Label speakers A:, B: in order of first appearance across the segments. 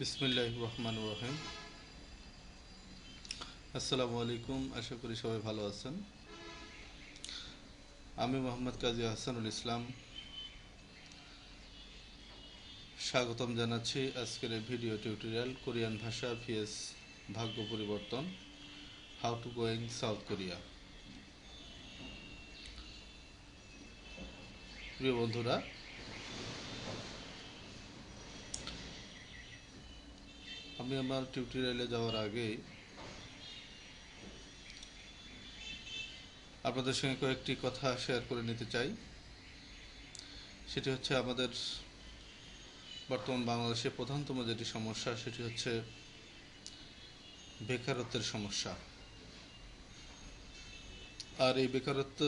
A: বিসমিল্লাহ রহমান রহিম আসসালামু আলাইকুম আশা করি সবাই ভালো আছেন। আমি মোহাম্মদ কাজী হাসানুল ইসলাম। স্বাগতম জানাচ্ছি আজকের এই ভিডিও টিউটোরিয়াল কোরিয়ান ভাষা ভিএস ভাগ্য পরিবর্তন, how to going South Korea. প্রিয় বন্ধুরা আমি আমার টিউটোরিয়ালে যাওয়ার আগে আপনাদের সঙ্গে কয়েকটি কথা শেয়ার করে নিতে চাই। সেটি হচ্ছে আমাদের বর্তমান বাংলাদেশে প্রধানতম যেটি সমস্যা, সেটি হচ্ছে বেকারত্বের সমস্যা। আর এই বেকারত্ব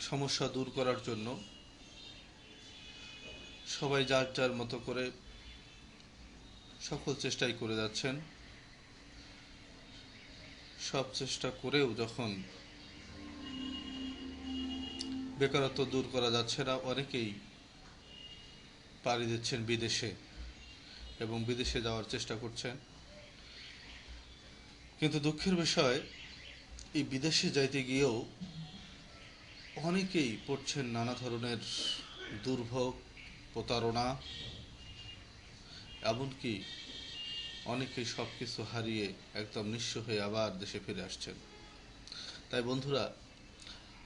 A: সমস্যা দূর করার জন্য সবাই যার যার মতো করে সকল চেষ্টাই করে যাচ্ছেন। সব চেষ্টা করেও যখন বেকারত্ব দূর করা যাচ্ছে না, অনেকেই পাড়ি দিচ্ছেন বিদেশে এবং বিদেশে যাওয়ার চেষ্টা করছেন। কিন্তু দুঃখের বিষয়, এই বিদেশে যাইতে গিয়েও অনেকেই পড়ছেন নানা ধরনের দুর্ভোগ, প্রতারণা এমনকি অনেকেই সব কিছু হারিয়ে একদম নিঃস্ব হয়ে আবার দেশে ফিরে আসছেন। তাই বন্ধুরা,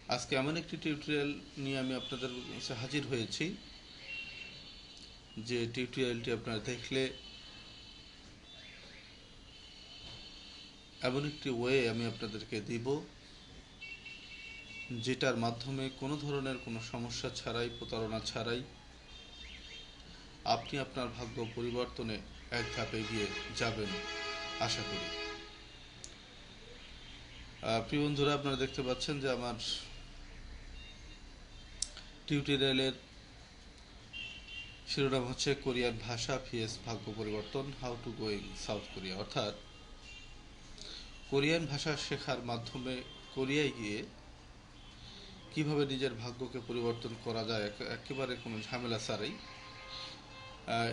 A: আজকে এমন একটি টিউটোরিয়াল নিয়ে আমি আপনাদের কাছে হাজির হয়েছি। যে টিউটোরিয়ালটি আপনারা দেখলে এমন একটি ওয়ে আমি আপনাদেরকে দিব, যেটার মাধ্যমে কোনো ধরনের কোনো সমস্যা ছাড়াই, প্রতারণা ছাড়াই আপনি আপনার ভাগ্য পরিবর্তনে এক ধাপ এগিয়ে যাবেন, আশা করি। প্রিয় বন্ধুরা, আপনারা দেখতে পাচ্ছেন যে আমার টিউটোরিয়ালের শিরোনাম হচ্ছে কোরিয়ান ভাষা ফিএস ভাগ্য পরিবর্তন how to going South Korea অর্থাৎ কোরিয়ান ভাষা শেখার মাধ্যমে কোরিয়ায় গিয়ে কীভাবে নিজের ভাগ্যকে পরিবর্তন করা যায়, একেবারে কোনো ঝামেলা ছাড়াই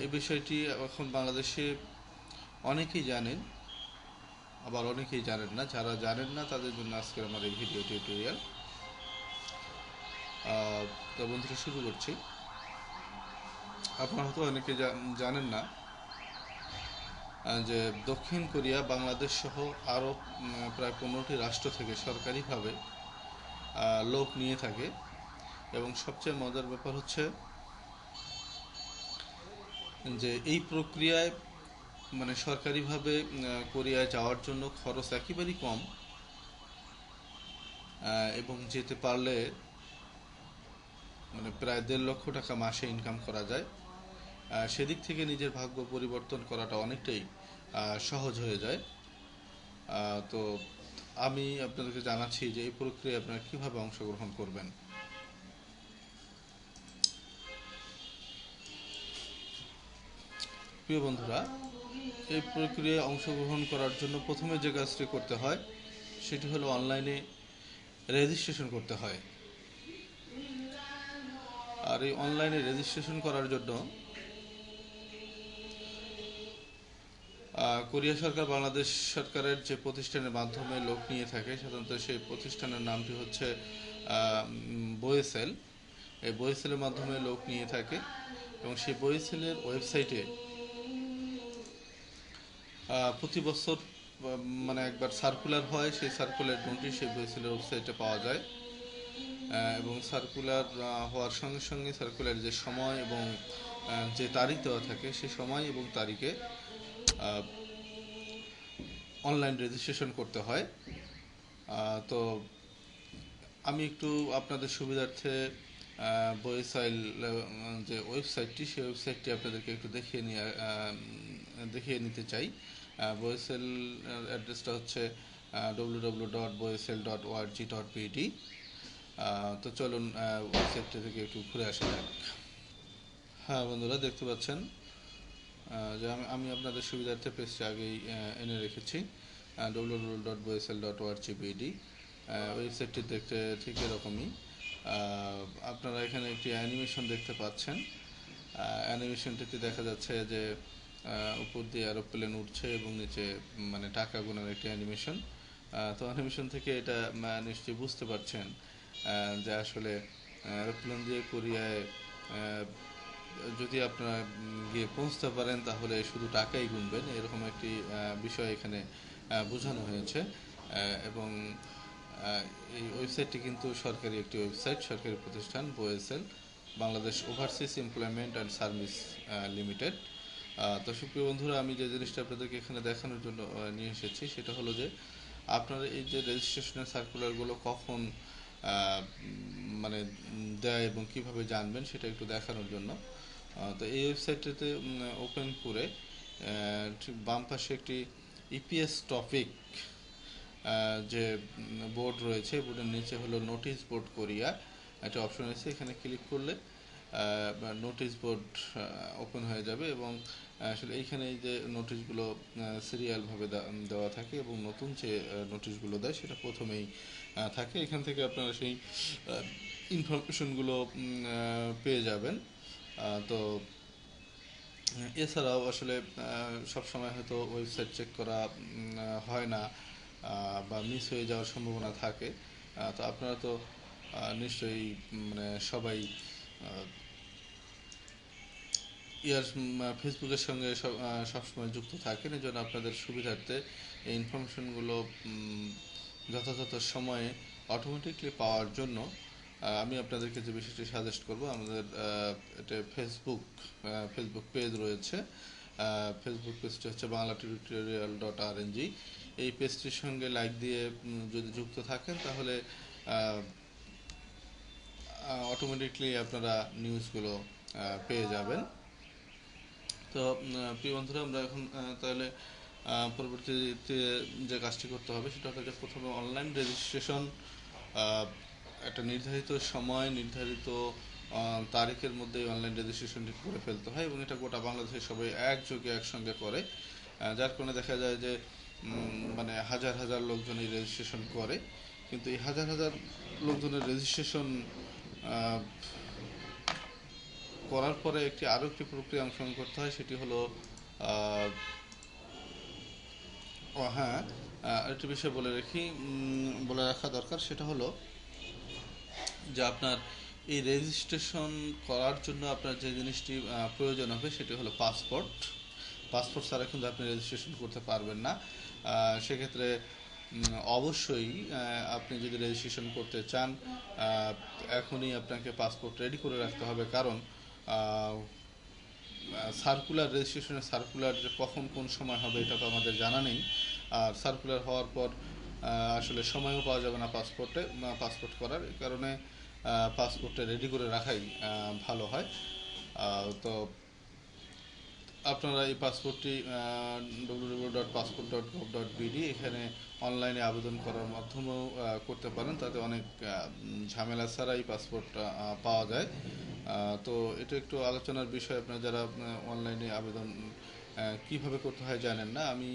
A: এই বিষয়টি এখন বাংলাদেশে অনেকেই জানেন, আবার অনেকেই জানেন না। যারা জানেন না, তাদের জন্য আজকের আমার এই ভিডিও টিউটোরিয়াল তো বন্ধুরা, শুরু করছি। আপনারা হয়তো অনেকে জানেন না যে দক্ষিণ কোরিয়া, বাংলাদেশ সহ আরও প্রায় পনেরোটি রাষ্ট্র থেকে সরকারিভাবে লোক নিয়ে থাকে। এবং সবচেয়ে মজার ব্যাপার হচ্ছে যে এই প্রক্রিয়ায় মানে সরকারিভাবে কোরিয়ায় যাওয়ার জন্য খরচ একেবারেই কম এবং যেতে পারলে মানে প্রায় দেড় লক্ষ টাকা মাসে ইনকাম করা যায়। সেদিক থেকে নিজের ভাগ্য পরিবর্তন করাটা অনেকটাই সহজ হয়ে যায়। তো আমি আপনাদেরকে জানাচ্ছি যে এই প্রক্রিয়ায় আপনারা কীভাবে অংশগ্রহণ করবেন। প্রিয় বন্ধুরা, এই প্রক্রিয়ায় অংশগ্রহণ করার জন্য প্রথমে যে কাজটি করতে হয়, সেটি হলো অনলাইনে রেজিস্ট্রেশন করতে হয়। আর এই অনলাইনে রেজিস্ট্রেশন করার জন্য কোরিয়া সরকার, বাংলাদেশ সরকারের যে প্রতিষ্ঠানের মাধ্যমে লোক নিয়ে থাকে, সাধারণত সেই প্রতিষ্ঠানের নামটি হচ্ছে বয়েসেল এই বয়েসেলের মাধ্যমে লোক নিয়ে থাকে এবং সেই বয়েসেলের ওয়েবসাইটে প্রতি বছর মানে একবার সার্কুলার হয়, সেই সার্কুলার নোটিশ সেই বইসেলের ওয়েবসাইটে পাওয়া যায়। এবং সার্কুলার হওয়ার সঙ্গে সঙ্গে সার্কুলার যে সময় এবং যে তারিখ দেওয়া থাকে সেই সময় এবং তারিখে অনলাইন রেজিস্ট্রেশন করতে হয়। তো আমি একটু আপনাদের সুবিধার্থে বইসাইল যে ওয়েবসাইটটি সেই ওয়েবসাইটটি আপনাদেরকে একটু দেখিয়ে নিয়ে দেখিয়ে নিতে চাই। বয়েসেল অ্যাড্রেসটা হচ্ছে W W dot BOESL dot ORG dot BD তো চলুন ওয়েবসাইটটা থেকে একটু ঘুরে আসা যাক। হ্যাঁ বন্ধুরা, দেখতে পাচ্ছেন? যে আমি আমি আপনাদের সুবিধার্থে পেজটা আগেই এনে রেখেছি W W dot BOESL dot ORG BD ওয়েবসাইটটি দেখতে ঠিক এরকমই। আপনারা এখানে একটি অ্যানিমেশন দেখতে পাচ্ছেন। অ্যানিমেশনটিতে দেখা যাচ্ছে যে উপর দিয়ে এরোপ্লেন উঠছে এবং নিচে মানে টাকা গোনার একটি অ্যানিমেশন তো অ্যানিমেশন থেকে এটা নিশ্চয়ই বুঝতে পারছেন যে আসলে এরোপ্লেন দিয়ে কোরিয়ায় যদি আপনারা গিয়ে পৌঁছতে পারেন তাহলে শুধু টাকাই গুনবেন। এরকম একটি বিষয় এখানে বোঝানো হয়েছে। এবং এই ওয়েবসাইটটি কিন্তু সরকারি একটি ওয়েবসাইট সরকারি প্রতিষ্ঠান BOESL Bangladesh overseas employment and service limited তো সুপ্রিয় বন্ধুরা, আমি যে জিনিসটা আপনাদেরকে এখানে দেখানোর জন্য নিয়ে এসেছি, সেটা হলো যে আপনারা এই যে রেজিস্ট্রেশনের সার্কুলারগুলো কখন মানে দেয় এবং কীভাবে জানবেন, সেটা একটু দেখানোর জন্য। তো এই ওয়েবসাইটটাতে ওপেন করে বাম পাশে একটি ইপিএস টপিক যে বোর্ড রয়েছে বোর্ডের নিচে হলো নোটিশ বোর্ড কোরিয়া একটা অপশন আছে এখানে ক্লিক করলে নোটিশ বোর্ড ওপেন হয়ে যাবে এবং আসলে এইখানে যে নোটিশগুলো সিরিয়ালভাবে দেওয়া থাকে এবং নতুন যে নোটিশগুলো দেয় সেটা প্রথমেই থাকে। এখান থেকে আপনারা সেই ইনফরমেশনগুলো পেয়ে যাবেন। তো এছাড়াও আসলে সব সময় হয়তো ওয়েবসাইট চেক করা হয় না বা মিস হয়ে যাওয়ার সম্ভাবনা থাকে। তো আপনারা তো নিশ্চয়ই মানে সবাই ইয়ার ফেসবুকের সঙ্গে সব- সবসময় যুক্ত থাকেন এই জন্য আপনাদের সুবিধার্থে এই ইনফরমেশনগুলো যথাযথ সময়ে অটোমেটিকলি পাওয়ার জন্য আমি আপনাদেরকে যে বিষয়টি সাজেস্ট করব, আমাদের এটা ফেসবুক ফেসবুক পেজ রয়েছে ফেসবুক পেজটি হচ্ছে বাংলা টিউটোরিয়াল ডট আর এই পেজটির সঙ্গে লাইক দিয়ে যদি যুক্ত থাকেন, তাহলে অটোমেটিকলি আপনারা নিউজগুলো পেয়ে যাবেন। তো প্রিয় বন্ধুরা, আমরা এখন তাহলে পরবর্তীতে যে কাজটি করতে হবে, সেটা হচ্ছে প্রথমে অনলাইন রেজিস্ট্রেশন একটা নির্ধারিত সময়, নির্ধারিত তারিখের মধ্যে অনলাইন রেজিস্ট্রেশনটি করে ফেলতে হয় এবং এটা গোটা বাংলাদেশে সবাই একযোগে, একসঙ্গে করে। যার কারণে দেখা যায় যে মানে হাজার হাজার লোকজন এই রেজিস্ট্রেশন করে। কিন্তু এই হাজার হাজার লোকজনের রেজিস্ট্রেশন করার পরে একটি আরও একটি প্রক্রিয়া অংশগ্রহণ করতে হয়, সেটি হলো ও হ্যাঁ আরেকটি বিষয় বলে রাখি বলে রাখা দরকার, সেটা হলো যে আপনার এই রেজিস্ট্রেশন করার জন্য আপনার যে জিনিসটি প্রয়োজন হবে, সেটি হলো পাসপোর্ট পাসপোর্ট ছাড়া কিন্তু আপনি রেজিস্ট্রেশন করতে পারবেন না। সেক্ষেত্রে অবশ্যই আপনি যদি রেজিস্ট্রেশন করতে চান এখনই আপনাকে পাসপোর্ট রেডি করে রাখতে হবে। কারণ সার্কুলার রেজিস্ট্রেশনের সার্কুলার যে কখন কোন সময় হবে এটা তো আমাদের জানা নেই। আর সার্কুলার হওয়ার পর আসলে সময়ও পাওয়া যাবে না পাসপোর্টে পাসপোর্ট করার। কারণে পাসপোর্টটা রেডি করে রাখাই ভালো হয়। তো আপনারা এই পাসপোর্টটি W dot passport dot gov dot BD এখানে অনলাইনে আবেদন করার মাধ্যমেও করতে পারেন। তাতে অনেক ঝামেলা ছাড়াই পাসপোর্ট পাওয়া যায়। তো এটা একটু আলোচনার বিষয়। আপনারা যারা অনলাইনে আবেদন কীভাবে করতে হয় জানেন না। আমি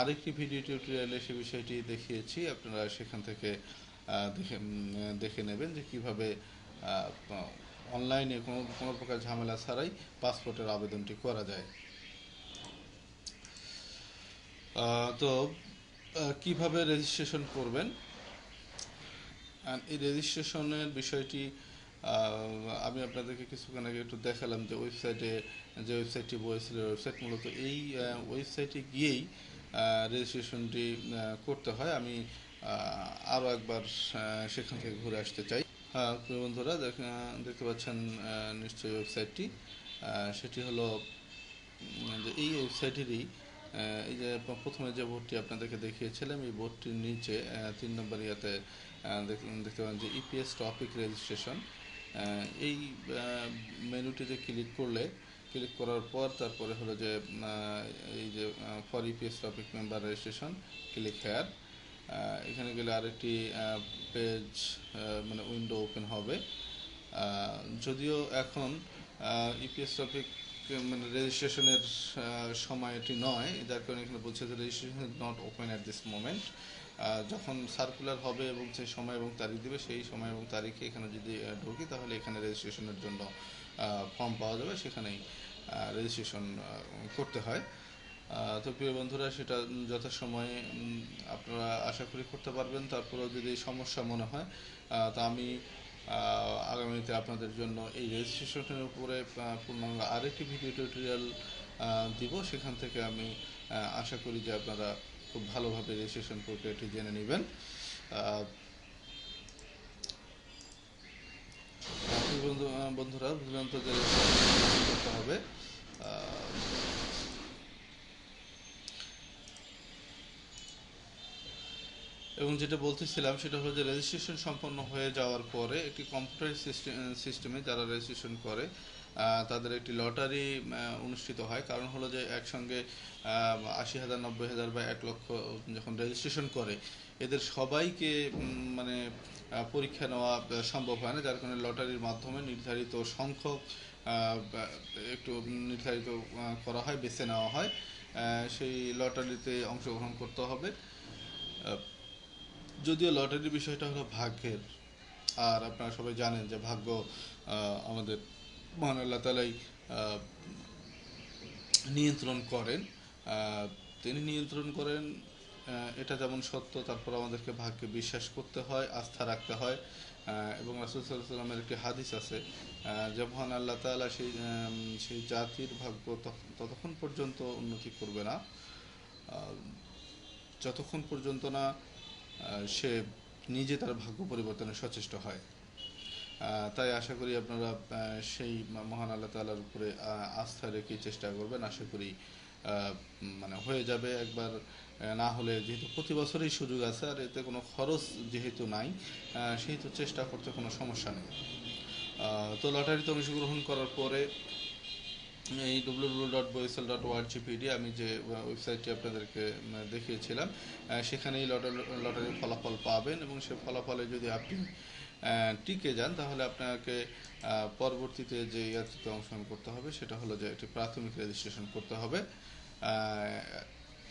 A: আরেকটি ভিডিও টিউটোরিয়ালে সে বিষয়টি দেখিয়েছি। আপনারা সেখান থেকে দেখে দেখে নেবেন যে কীভাবে অনলাইনে কোনো কোনো প্রকার ঝামেলা ছাড়াই পাসপোর্টের আবেদনটি করা যায়। তো কীভাবে রেজিস্ট্রেশন করবেন? এই রেজিস্ট্রেশনের বিষয়টি আমি আপনাদেরকে কিছুক্ষণ আগে একটু দেখালাম যে ওয়েবসাইটে যে ওয়েবসাইটটি বলেছিল ওয়েবসাইট মূলত এই ওয়েবসাইটে গিয়েই রেজিস্ট্রেশনটি করতে হয়। আমি আরও একবার সেখান থেকে ঘুরে আসতে চাই। হ্যাঁ বন্ধুরা দেখতে পাচ্ছেন নিশ্চয়ই ওয়েবসাইটটি সেটি হলো এই ওয়েবসাইটেরই এই যে প্রথমে যে বোর্ডটি আপনাদেরকে দেখিয়েছিলাম, এই বোর্ডটির নিচে তিন নম্বর ইয়াতে দেখতে পাবেন যে ইপিএস টপিক রেজিস্ট্রেশন এই মেনুটিতে ক্লিক করলে ক্লিক করার পর তারপরে হলো যে এই যে for EPS topic member registration click here এখানে গেলে আরেকটি পেজ মানে উইন্ডো ওপেন হবে। যদিও এখন ইপিএস টপিক মানে রেজিস্ট্রেশনের সময় এটি নয়। যার কারণে এখানে বলছে যে registration not open at this moment যখন সার্কুলার হবে এবং সেই সময় এবং তারিখ দিবে, সেই সময় এবং তারিখে এখানে যদি ঢুকি, তাহলে এখানে রেজিস্ট্রেশনের জন্য ফর্ম পাওয়া যাবে। সেখানেই রেজিস্ট্রেশন করতে হয়। তো প্রিয় বন্ধুরা, সেটা যথাসময়ে আপনারা আশা করি করতে পারবেন। তারপরেও যদি সমস্যা মনে হয় তা আমি আগামীতে আপনাদের জন্য এই রেজিস্ট্রেশনের উপরে পূর্ণাঙ্গ আরেকটি ভিডিও টিউটোরিয়াল দিব। সেখান থেকে আমি আশা করি যে আপনারা খুব ভালোভাবে রেজিস্ট্রেশন প্রক্রিয়াটি জেনে নেবেন। বন্ধু বন্ধুরা registration করতে হবে। এবং যেটা বলতেছিলাম সেটা হলো যে রেজিস্ট্রেশন সম্পন্ন হয়ে যাওয়ার পরে একটি কম্পিউটার সিস্টেম যারা রেজিস্ট্রেশন করে তাদের একটি লটারি অনুষ্ঠিত হয়। কারণ হলো যে একসঙ্গে আশি হাজার, নব্বই হাজার বা এক লক্ষ যখন রেজিস্ট্রেশন করে, এদের সবাইকে মানে পরীক্ষা নেওয়া সম্ভব হয় না। যার কারণে লটারির মাধ্যমে নির্ধারিত সংখ্যক একটু নির্ধারিত করা হয়, বেছে নেওয়া হয়। সেই লটারিতে অংশগ্রহণ করতে হবে। যদিও লটারির বিষয়টা হলো ভাগ্যের, আর আপনারা সবাই জানেন যে ভাগ্য আমাদের মহান আল্লাহ তালাই নিয়ন্ত্রণ করেন। তিনি নিয়ন্ত্রণ করেন এটা যেমন সত্য, তারপর আমাদেরকে ভাগ্যে বিশ্বাস করতে হয়, আস্থা রাখতে হয়। এবং রাসুল সাল্লামের একটি হাদিস আছে যে মহান আল্লাহ তালা সেই সেই জাতির ভাগ্য তত- ততক্ষণ পর্যন্ত উন্নতি করবে না। যতক্ষণ পর্যন্ত না সে নিজে তার ভাগ্য পরিবর্তনে সচেষ্ট হয়। তাই আশা করি আপনারা সেই মহান আল্লাহ তাআলার উপরে আস্থা রেখে চেষ্টা করবেন। আশা করি মানে হয়ে যাবে একবার না হলে যেহেতু প্রতি বছরই সুযোগ আছে আর এতে কোনো খরচ যেহেতু নাই সেহেতু চেষ্টা করতে কোনো সমস্যা নেই। তো লটারিতে অংশগ্রহণ করার পরে এই W dot BOESL dot ORG BD আমি যে ওয়েবসাইটটি আপনাদেরকে দেখিয়েছিলাম সেখানেই লটারি লটারির ফলাফল পাবেন এবং সে ফলাফলে যদি আপনি টিকে যান, তাহলে আপনাকে পরবর্তীতে যে ইয়াত্রিতে অংশগ্রহণ করতে হবে, সেটা হলো যে একটি প্রাথমিক রেজিস্ট্রেশন করতে হবে।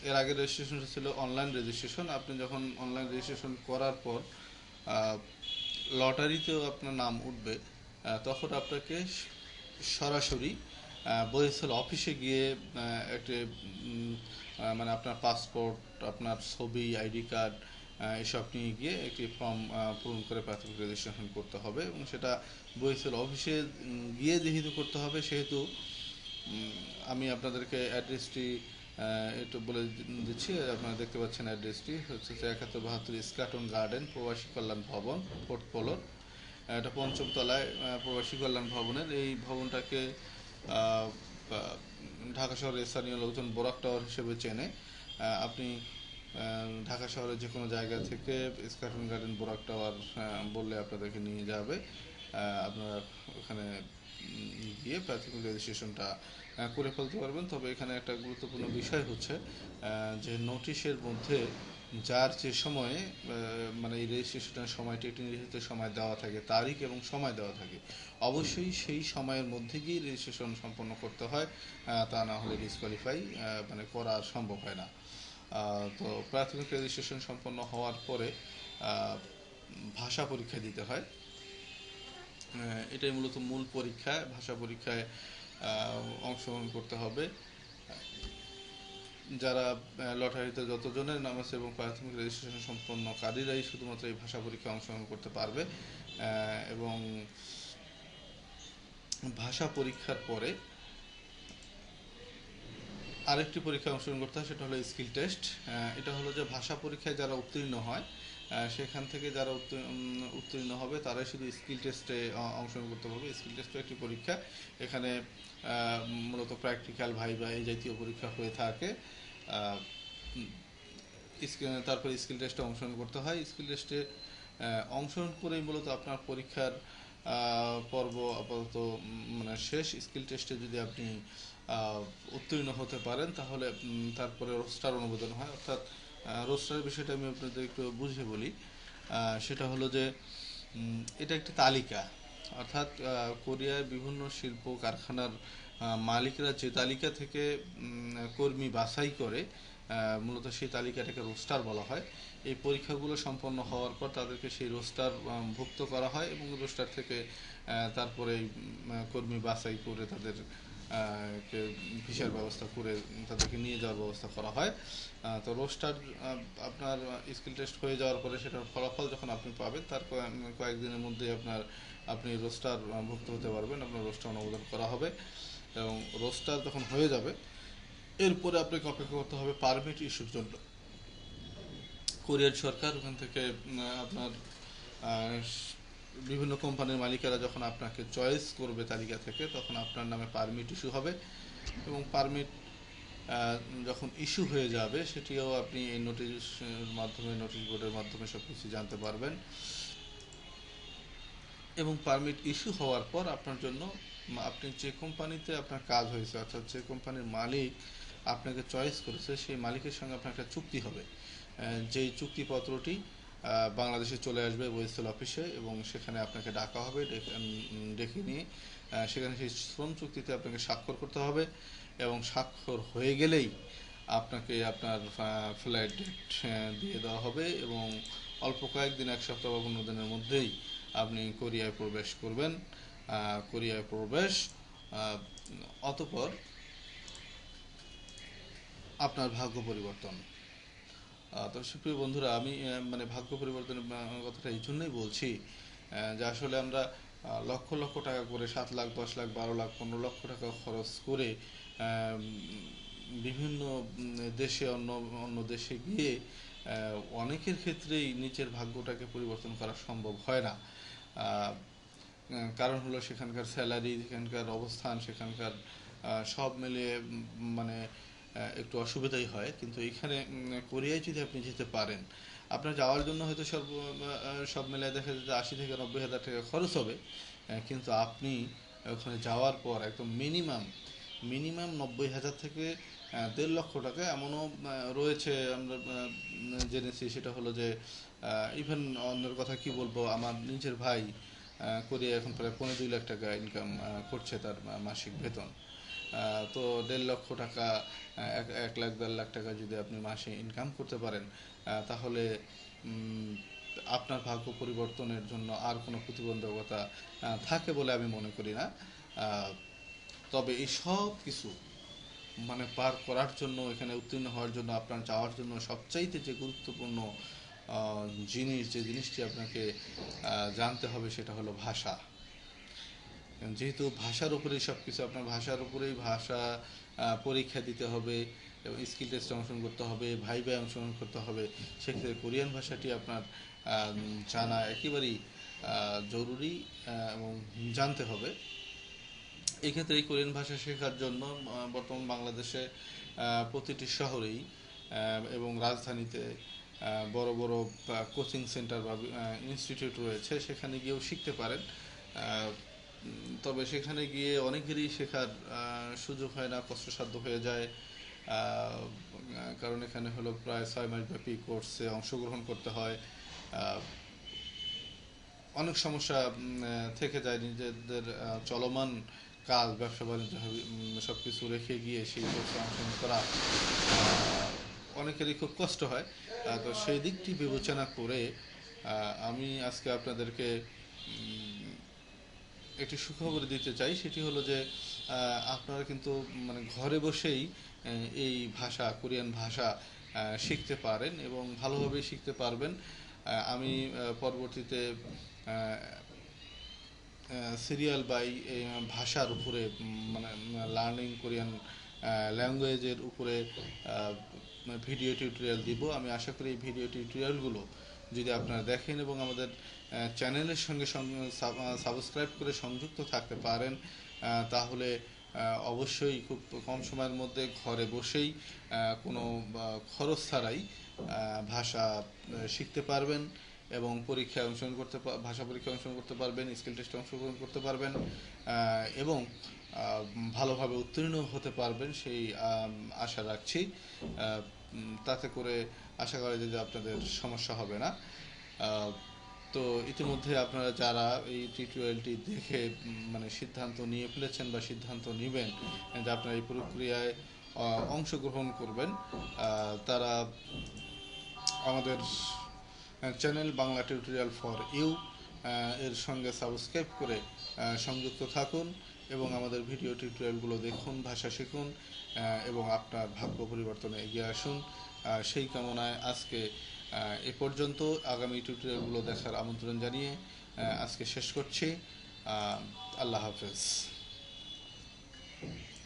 A: এর আগে রেজিস্ট্রেশনটা ছিল অনলাইন রেজিস্ট্রেশন আপনি যখন অনলাইন রেজিস্ট্রেশন করার পর লটারিতেও আপনার নাম উঠবে তখন আপনাকে সরাসরি বইএসএল অফিসে গিয়ে একটি মানে আপনার পাসপোর্ট আপনার ছবি আইডি কার্ড এসব নিয়ে গিয়ে একটি ফর্ম পূরণ করে প্রাথমিক রেজিস্ট্রেশন করতে হবে এবং সেটা বইএসএল অফিসে গিয়ে যেহেতু করতে হবে, সেহেতু আমি আপনাদেরকে অ্যাড্রেসটি একটু বলে দিচ্ছি, আপনারা দেখতে পাচ্ছেন অ্যাড্রেসটি হচ্ছে একাত্তর বাহাত্তর স্কাটন গার্ডেন প্রবাসী কল্যাণ ভবন ফোর্থ ফ্লোর এটা পঞ্চমতলায় প্রবাসী কল্যাণ ভবনের, এই ভবনটাকে ঢাকা শহরের স্থানীয় লোকজন বোরাক টাওয়ার হিসেবে চেনে। আপনি ঢাকা শহরের যে কোনো জায়গা থেকে স্কাটন গার্ডেন বোরাক টাওয়ার বললে আপনাদেরকে নিয়ে যাবে। আপনারা ওখানে গিয়ে প্রাথমিক রেজিস্ট্রেশনটা করে ফেলতে পারবেন। তবে এখানে একটা গুরুত্বপূর্ণ বিষয় হচ্ছে যে নোটিশের মধ্যে যার যে সময়ে মানে এই রেজিস্ট্রেশনের সময়টি, একটি নির্ধারিত সময় দেওয়া থাকে, তারিখ এবং সময় দেওয়া থাকে, অবশ্যই সেই সময়ের মধ্যে গিয়ে রেজিস্ট্রেশন সম্পন্ন করতে হয় তা না হলে ডিসকোয়ালিফাই মানে করা সম্ভব হয় না। তো প্রাথমিক রেজিস্ট্রেশন সম্পন্ন হওয়ার পরে ভাষা পরীক্ষা দিতে হয়। এটাই মূলত মূল পরীক্ষা, ভাষা পরীক্ষায় অংশগ্রহণ করতে হবে। যারা লটারিতে যতজনের নাম আছে এবং প্রাথমিক রেজিস্ট্রেশন সম্পন্ন সম্পন্নকারীরাই শুধুমাত্র এই ভাষা পরীক্ষায় অংশগ্রহণ করতে পারবে। এবং ভাষা পরীক্ষার পরে আরেকটি পরীক্ষায় অংশগ্রহণ করতে হয়, সেটা হলো স্কিল টেস্ট। এটা হলো যে ভাষা পরীক্ষায় যারা উত্তীর্ণ হয় সেখান থেকে যারা উত্তীর্ণ হবে, তারাই শুধু স্কিল টেস্টে অংশগ্রহণ করতে পারবে। স্কিল টেস্টও একটি পরীক্ষা। এখানে মূলত প্র্যাকটিক্যাল ভাইবা এই জাতীয় পরীক্ষা হয়ে থাকে। তারপরে স্কিল টেস্টে অংশগ্রহণ করতে হয়। স্কিল টেস্টে অংশগ্রহণ করেই মূলত আপনার পরীক্ষার পর্ব আপাতত মানে শেষ। স্কিল টেস্টে যদি আপনি উত্তীর্ণ হতে পারেন, তাহলে তারপরে রোস্টার অনুমোদন হয়। অর্থাৎ রোস্টারের বিষয়টা আমি আপনাদের একটু বুঝে বলি। সেটা হলো যে এটা একটি তালিকা। অর্থাৎ আহ, কোরিয়ার বিভিন্ন শিল্প কারখানার মালিকরা যে তালিকা থেকে কর্মী বাছাই করে মূলত সেই তালিকাটাকে রোস্টার বলা হয়। এই পরীক্ষাগুলো সম্পন্ন হওয়ার পর তাদেরকে সেই রোস্টার ভুক্ত করা হয় এবং রোস্টার থেকে তারপরে কর্মী বাছাই করে তাদের ভিসার ব্যবস্থা করে তাদেরকে নিয়ে যাওয়ার ব্যবস্থা করা হয়। তো রোস্টার আপনার স্কিল টেস্ট হয়ে যাওয়ার পরে সেটার ফলাফল যখন আপনি পাবেন, তার কয়ে- কয়েকদিনের মধ্যেই আপনার, আপনি রোস্টার ভুক্ত হতে পারবেন, আপনার রোস্টার অনুমোদন করা হবে। এবং রোস্টার যখন হয়ে যাবে, এরপরে আপনাকে অপেক্ষা করতে হবে পারমিট ইস্যুর জন্য। কোরিয়ার সরকার ওখান থেকে আপনার বিভিন্ন কোম্পানির মালিকেরা যখন আপনাকে চয়েস করবে তালিকা থেকে, তখন আপনার নামে পারমিট ইস্যু হবে এবং পারমিট যখন ইস্যু হয়ে যাবে, সেটিও আপনি এই নোটিশের মাধ্যমে নোটিশ বোর্ডের মাধ্যমে সব কিছু জানতে পারবেন। এবং পারমিট ইস্যু হওয়ার পর আপনার জন্য আপনি যে কোম্পানিতে আপনার কাজ হয়েছে, অর্থাৎ যে কোম্পানির মালিক আপনাকে চয়েস করেছে, সেই মালিকের সঙ্গে আপনার একটা চুক্তি হবে। যেই চুক্তিপত্রটি বাংলাদেশে চলে আসবে ওয়েস্টেল অফিসে এবং সেখানে আপনাকে ডাকা হবে, ডেকে- নিয়ে সেখানে সেই শ্রম চুক্তিতে আপনাকে স্বাক্ষর করতে হবে এবং স্বাক্ষর হয়ে গেলেই আপনাকে আপনার ফ্লাইট ডেট দিয়ে দেওয়া হবে এবং অল্প কয়েকদিন, এক সপ্তাহ বা পনেরো দিনের মধ্যেই আপনি কোরিয়ায় প্রবেশ করবেন কোরিয়ায় প্রবেশ অতঃপর আপনার ভাগ্য পরিবর্তন। তো সুপ্রিয় বন্ধুরা, আমি মানে ভাগ্য পরিবর্তনের কথাটা এই জন্যই বলছি যে আসলে আমরা লক্ষ লক্ষ টাকা করে সাত লাখ, দশ লাখ, বারো লাখ, পনেরো লক্ষ টাকা খরচ করে বিভিন্ন দেশে, অন্য অন্য দেশে গিয়ে অনেকের ক্ষেত্রেই নিজের ভাগ্যটাকে পরিবর্তন করা সম্ভব হয় না। কারণ হলো সেখানকার স্যালারি, সেখানকার অবস্থান, সেখানকার সব মিলিয়ে মানে একটু অসুবিধাই হয়, কিন্তু এখানে কোরিয়ায় যদি আপনি যেতে পারেন, আপনার যাওয়ার জন্য হয়তো সর্ব সব মিলিয়ে দেখা যায় যে আশি থেকে নব্বই হাজার টাকা খরচ হবে কিন্তু আপনি ওখানে যাওয়ার পর একদম মিনিমাম মিনিমাম নব্বই হাজার থেকে দেড় লক্ষ টাকা এমনও রয়েছে আমরা জেনেছি, সেটা হলো যে ইভেন অন্যের কথা কি বলব, আমার নিজের ভাই কোরিয়া এখন প্রায় পনেরো দুই লাখ টাকা ইনকাম করছে তার মাসিক বেতন। তো দেড় লক্ষ টাকা এক লাখ, দেড় লাখ টাকা যদি আপনি মাসে ইনকাম করতে পারেন তাহলে আপনার ভাগ্য পরিবর্তনের জন্য আর কোনো প্রতিবন্ধকতা থাকে বলে আমি মনে করি না। তবে এই সব কিছু মানে পার করার জন্য, এখানে উত্তীর্ণ হওয়ার জন্য, আপনার যাওয়ার জন্য সবচাইতে যে গুরুত্বপূর্ণ জিনিস, যে জিনিসটি আপনাকে জানতে হবে সেটা হলো ভাষা। যেহেতু ভাষার উপরেই সব কিছু আপনার ভাষার উপরেই ভাষা পরীক্ষা দিতে হবে এবং স্কিল টেস্টে অংশগ্রহণ করতে হবে ভাইভায় অংশগ্রহণ করতে হবে, সেক্ষেত্রে কোরিয়ান ভাষাটি আপনার জানা একেবারেই জরুরি এবং জানতে হবে। এক্ষেত্রে এই কোরিয়ান ভাষা শেখার জন্য বর্তমান বাংলাদেশে প্রতিটি শহরেই এবং রাজধানীতে বড় বড় কোচিং সেন্টার বা ইনস্টিটিউট রয়েছে, সেখানে গিয়েও শিখতে পারেন। তবে সেখানে গিয়ে অনেকেরই শেখার সুযোগ হয় না, কষ্টসাধ্য হয়ে যায়। কারণ এখানে হলো প্রায় ছয় মাস ব্যাপী কোর্সে অংশগ্রহণ করতে হয়। অনেক সমস্যা থেকে যায় নিজেদের চলমান কাজ, ব্যবসা বাণিজ্য সব কিছু রেখে গিয়ে সেই কোর্সে অংশগ্রহণ করা অনেকেরই খুব কষ্ট হয়। তো সেই দিকটি বিবেচনা করে আমি আজকে আপনাদেরকে একটি সুখবর দিতে চাই, সেটি হলো যে আপনারা কিন্তু মানে ঘরে বসেই এই ভাষা, কোরিয়ান ভাষা শিখতে পারেন এবং ভালোভাবে শিখতে পারবেন। আমি পরবর্তীতে সিরিয়াল বাই ভাষার উপরে মানে লার্নিং কোরিয়ান ল্যাঙ্গুয়েজের উপরে ভিডিও টিউটোরিয়াল দিব। আমি আশা করি এই ভিডিও টিউটোরিয়ালগুলো যদি আপনারা দেখেন এবং আমাদের চ্যানেলের সঙ্গে সাবস্ক্রাইব করে সংযুক্ত থাকতে পারেন তাহলে অবশ্যই খুব কম সময়ের মধ্যে ঘরে বসেই কোনো খরচ ছাড়াই ভাষা শিখতে পারবেন এবং পরীক্ষায় অংশগ্রহণ করতে ভাষা পরীক্ষায় অংশগ্রহণ করতে পারবেন, স্কিল টেস্টে অংশগ্রহণ করতে পারবেন এবং ভালোভাবে উত্তীর্ণ হতে পারবেন, সেই আশা রাখছি তাতে করে আশা করা যায় যে আপনাদের সমস্যা হবে না। তো ইতিমধ্যে আপনারা যারা এই টিউটোরিয়ালটি দেখে মানে সিদ্ধান্ত নিয়ে ফেলেছেন বা সিদ্ধান্ত নেবেন যে আপনারা এই প্রক্রিয়ায় অংশগ্রহণ করবেন তারা আমাদের channel Bangla tutorial for you এর সঙ্গে সাবস্ক্রাইব করে সংযুক্ত থাকুন এবং আমাদের ভিডিও টিউটোরিয়ালগুলো দেখুন, ভাষা শিখুন এবং আপনার ভাগ্য পরিবর্তনে এগিয়ে আসুন। সেই কামনায় আজকে এ পর্যন্ত আগামী টিউটোরিয়ালগুলো দেখার আমন্ত্রণ জানিয়ে আজকে শেষ করছি। আল্লাহ হাফেজ।